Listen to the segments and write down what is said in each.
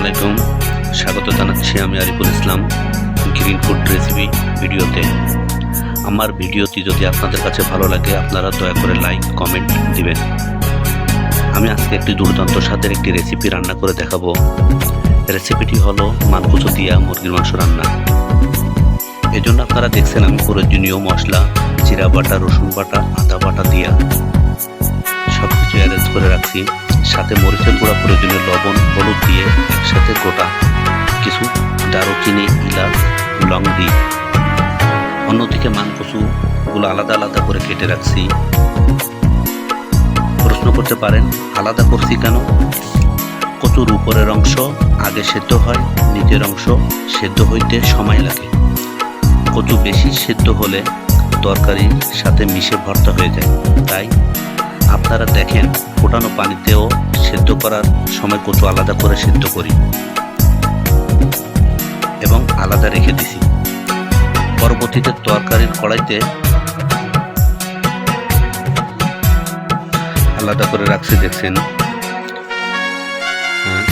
আলাইকুম স্বাগত জানাচ্ছি আমি Ariful Islam, green food recipe ভিডিওতে। আমার ভিডিওটি যদি আপনাদের কাছে ভালো লাগে, আপনারা দয়া করে লাইক, কমেন্ট দিবেন। আমি আজকে একটি দুর্দান্ত স্বাদের একটি রেসিপি রান্না করে দেখাবো। রেসিপিটি হলো মানকুচো দিয়া মুরগির মাংস রান্না। এজন্য আপনারা দেখছেন আমি প্রয়োজনীয় মশলা, জিরা বাটা, রসুন বাটা, আদা বাটা দিয়া সব কিছু অ্যারেঞ্জ করে রাখছি। সাথে মরিচের গুঁড়া, প্রয়োজনীয় লবণ, হলুদ দিয়ে সাথে গোটা কিছু দারুচিনি, ইলাচ, লং দিই অন্যদিকে মানকচুগুলো আলাদা আলাদা করে কেটে রাখছি। প্রশ্ন করতে পারেন, আলাদা করছি কেন? কচুর উপরের অংশ আগে সেদ্ধ হয়, নিচের অংশ সেদ্ধ হইতে সময় লাগে। কচু বেশি সেদ্ধ হলে তরকারির সাথে মিশে ভর্তা হয়ে যায়, তাই আপনারা দেখেন ফোটানো পানিতেও সেদ্ধ করার সময় কচু আলাদা করে সেদ্ধ করি। এবং আলাদা রেখে দিছি। পরবর্তীতে তরকারির কড়াইতে আলাদা করে রাখছি দেখছেন? হ্যাঁ,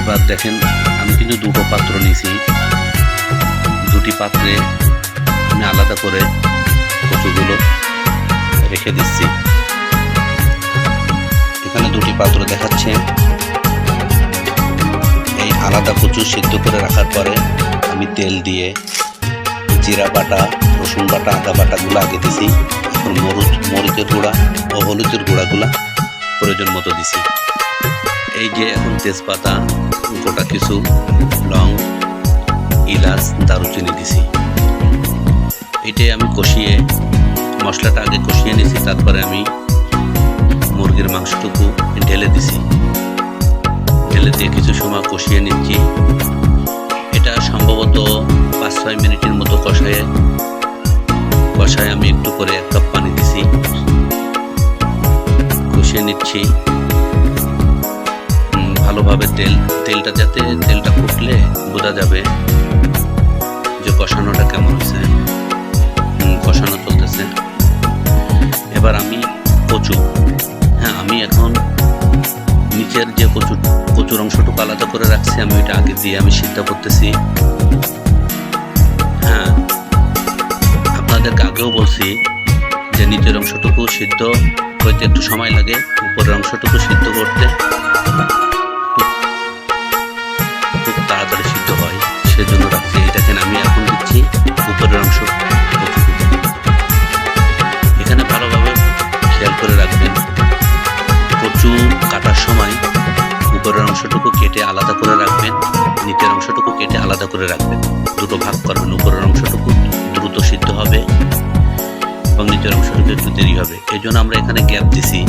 এবার দেখেন আমি কিন্তু দুটো পাত্র নিয়েছি দুটি পাত্রে আমি আলাদা করে কচুগুলো রেখে দিচ্ছি। দুটি পাত্র দেখাচ্ছে। এই আলাদা কচু সিদ্ধ করে রাখার পরে আমি তেল দিয়ে জিরা বাটা, রসুন বাটা, আদা বাটাগুলো আগে দিছি। এখন মরুচ, মরিচের গুঁড়া ও হলুদের গুঁড়াগুলা প্রয়োজন মতো দিছি। এই যে এখন তেজপাতা, গোটা কিছু, লং, ইলাচ, দারুচিনি দিছি। এটাই আমি কষিয়ে মশলাটা আগে কষিয়ে নিয়েছি তারপরে আমি মাংসটুকু ঢেলে দিছি। ঢেলে দিয়ে কিছু সময় কষিয়ে নিচ্ছি। এটা সম্ভবত পাঁচ ছয় মিনিটের মতো কষায় কষায় আমি একটু করে এক কাপ পানি দিছি। কষিয়ে নিচ্ছি। ভালোভাবে তেল তেলটা যাতে তেলটা ফুটলে বোঝা যাবে যে কষানোটা কেমন হয়েছে। নিচের যে কচুর কচুর অংশটুকু আলাদা করে রাখছি, আমি ওইটা আগে দিয়ে আমি সিদ্ধ করতেছি। হ্যাঁ। আপনাদেরকে আগেও বলছি যে নিচের অংশটুকু সিদ্ধ হইতে একটু সময় লাগে, উপরের অংশটুকু সিদ্ধ করতে। আলাদা করে রাখবেন, নিচের অংশটুকু কেটে আলাদা করে রাখবেন। দুটো ভাগ করবেন, উপরের অংশটুকু দ্রুত সিদ্ধ হবে এবং নিচের অংশটুকু একটু দেরি হবে। এই জন্য আমরা এখানে গ্যাপ দিছি।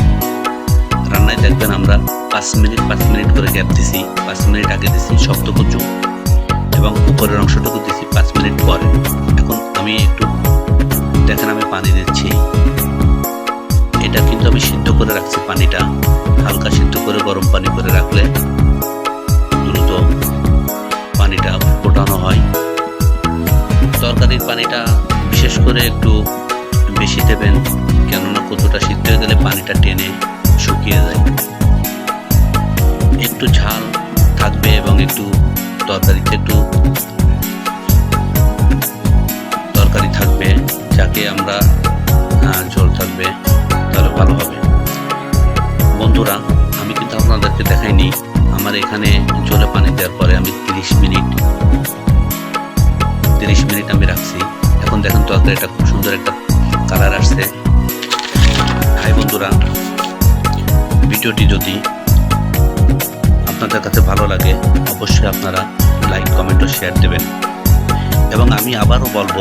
রান্নায় দেখবেন আমরা পাঁচ মিনিট পাঁচ মিনিট করে গ্যাপ দিছি, পাঁচ মিনিট আগে দিছি শক্ত কচু এবং উপরের অংশটুকু দিছি পাঁচ মিনিট পরে। এখন আমি একটু দেখেন আমি পানি দিচ্ছি। এটা কিন্তু আমি সিদ্ধ করে রাখছি পানিটা। হালকা সিদ্ধ করে গরম পানি করে রাখলে পানিটা ফোটানো হয়। তরকারির পানিটা বিশেষ করে একটু বেশি দেবেন, কেননা কতটা সিদ্ধ হয়ে গেলে পানিটা টেনে শুকিয়ে যায়। একটু ঝাল থাকবে এবং একটু তরকারিতে একটু তরকারি থাকবে, যাকে আমরা ঝোল থাকবে, তাহলে ভালো হবে। বন্ধুরা, আমি কিন্তু আপনাদেরকে দেখাইনি আমার এখানে জলে পানি দেওয়ার পরে আমি তিরিশ মিনিট তিরিশ মিনিট আমি রাখছি। এখন দেখেন তরকারিটা খুব সুন্দর একটা কালার আসছে। হাই বন্ধুরা, ভিডিওটি যদি আপনাদের কাছে ভালো লাগে, অবশ্যই আপনারা লাইক, কমেন্ট ও শেয়ার দেবেন। এবং আমি আবারও বলব